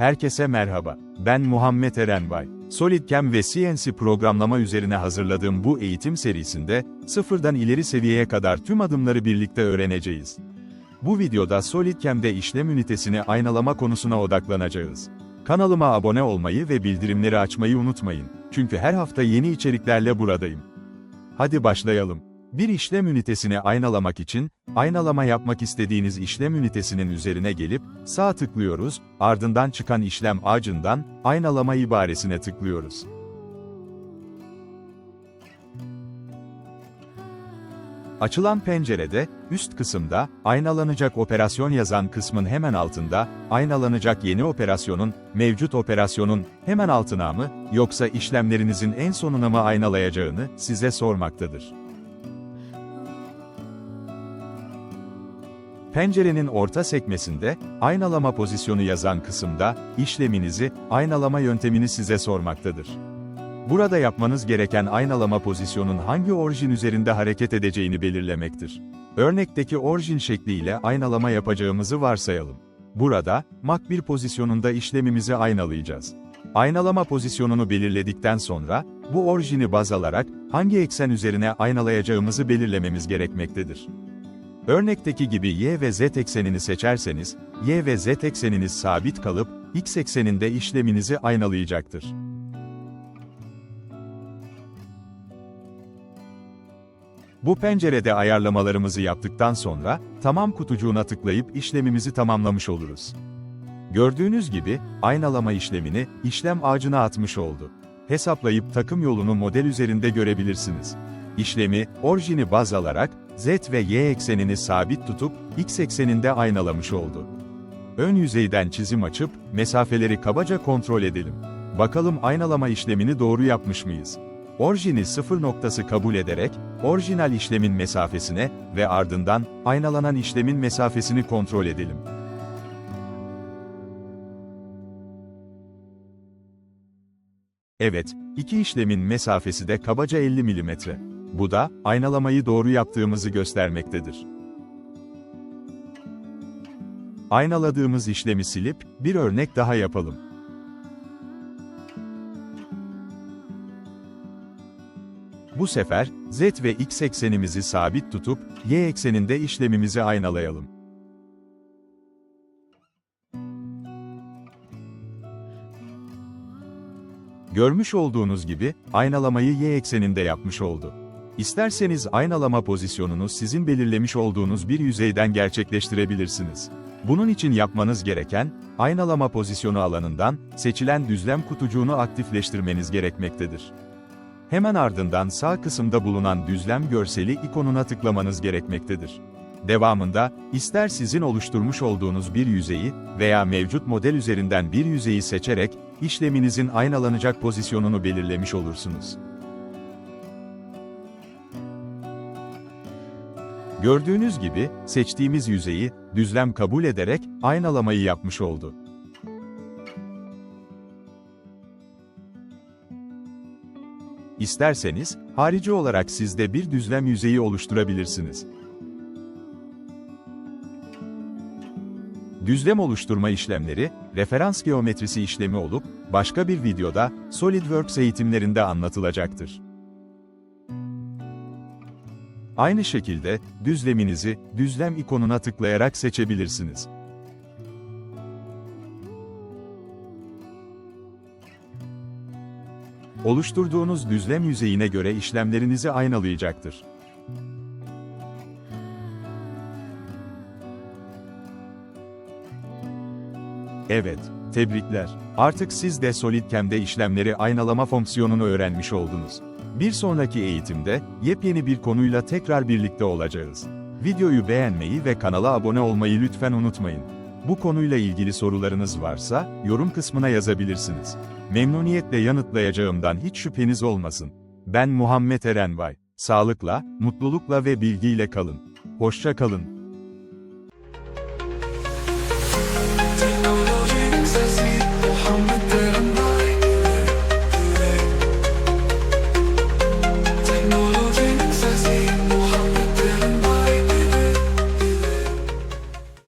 Herkese merhaba. Ben Muhammed Erenbay. SolidCam ve CNC programlama üzerine hazırladığım bu eğitim serisinde, sıfırdan ileri seviyeye kadar tüm adımları birlikte öğreneceğiz. Bu videoda SolidCam'de işlem ünitesini aynalama konusuna odaklanacağız. Kanalıma abone olmayı ve bildirimleri açmayı unutmayın. Çünkü her hafta yeni içeriklerle buradayım. Hadi başlayalım. Bir işlem ünitesini aynalamak için, aynalama yapmak istediğiniz işlem ünitesinin üzerine gelip, sağ tıklıyoruz, ardından çıkan işlem ağacından, aynalama ibaresine tıklıyoruz. Açılan pencerede, üst kısımda, aynalanacak operasyon yazan kısmın hemen altında, aynalanacak yeni operasyonun, mevcut operasyonun, hemen altına mı, yoksa işlemlerinizin en sonuna mı aynalayacağını, size sormaktadır. Pencerenin orta sekmesinde, aynalama pozisyonu yazan kısımda, işleminizi, aynalama yöntemini size sormaktadır. Burada yapmanız gereken aynalama pozisyonun hangi orijin üzerinde hareket edeceğini belirlemektir. Örnekteki orijin şekliyle aynalama yapacağımızı varsayalım. Burada, Mak 1 pozisyonunda işlemimizi aynalayacağız. Aynalama pozisyonunu belirledikten sonra, bu orijini baz alarak, hangi eksen üzerine aynalayacağımızı belirlememiz gerekmektedir. Örnekteki gibi y ve z eksenini seçerseniz, y ve z ekseniniz sabit kalıp, x ekseninde işleminizi aynalayacaktır. Bu pencerede ayarlamalarımızı yaptıktan sonra, tamam kutucuğuna tıklayıp işlemimizi tamamlamış oluruz. Gördüğünüz gibi, aynalama işlemini, işlem ağacına atmış oldu. Hesaplayıp takım yolunu model üzerinde görebilirsiniz. İşlemi, orijini baz alarak, Z ve Y eksenini sabit tutup, X ekseninde aynalamış oldu. Ön yüzeyden çizim açıp, mesafeleri kabaca kontrol edelim. Bakalım aynalama işlemini doğru yapmış mıyız? Orijini sıfır noktası kabul ederek, orijinal işlemin mesafesine ve ardından, aynalanan işlemin mesafesini kontrol edelim. Evet, iki işlemin mesafesi de kabaca 50 mm. Bu da, aynalamayı doğru yaptığımızı göstermektedir. Aynaladığımız işlemi silip, bir örnek daha yapalım. Bu sefer, z ve x eksenimizi sabit tutup, y ekseninde işlemimizi aynalayalım. Görmüş olduğunuz gibi, aynalamayı y ekseninde yapmış oldu. İsterseniz aynalama pozisyonunu sizin belirlemiş olduğunuz bir yüzeyden gerçekleştirebilirsiniz. Bunun için yapmanız gereken, aynalama pozisyonu alanından, seçilen düzlem kutucuğunu aktifleştirmeniz gerekmektedir. Hemen ardından sağ kısımda bulunan düzlem görseli ikonuna tıklamanız gerekmektedir. Devamında, ister sizin oluşturmuş olduğunuz bir yüzeyi veya mevcut model üzerinden bir yüzeyi seçerek, işleminizin aynalanacak pozisyonunu belirlemiş olursunuz. Gördüğünüz gibi, seçtiğimiz yüzeyi, düzlem kabul ederek, aynalamayı yapmış oldu. İsterseniz, harici olarak siz de bir düzlem yüzeyi oluşturabilirsiniz. Düzlem oluşturma işlemleri, referans geometrisi işlemi olup, başka bir videoda, SolidWorks eğitimlerinde anlatılacaktır. Aynı şekilde, düzleminizi, düzlem ikonuna tıklayarak seçebilirsiniz. Oluşturduğunuz düzlem yüzeyine göre işlemlerinizi aynalayacaktır. Evet, tebrikler. Artık siz de SolidCam'de işlemleri aynalama fonksiyonunu öğrenmiş oldunuz. Bir sonraki eğitimde, yepyeni bir konuyla tekrar birlikte olacağız. Videoyu beğenmeyi ve kanala abone olmayı lütfen unutmayın. Bu konuyla ilgili sorularınız varsa, yorum kısmına yazabilirsiniz. Memnuniyetle yanıtlayacağımdan hiç şüpheniz olmasın. Ben Muhammed Erenbay. Sağlıkla, mutlulukla ve bilgiyle kalın. Hoşça kalın.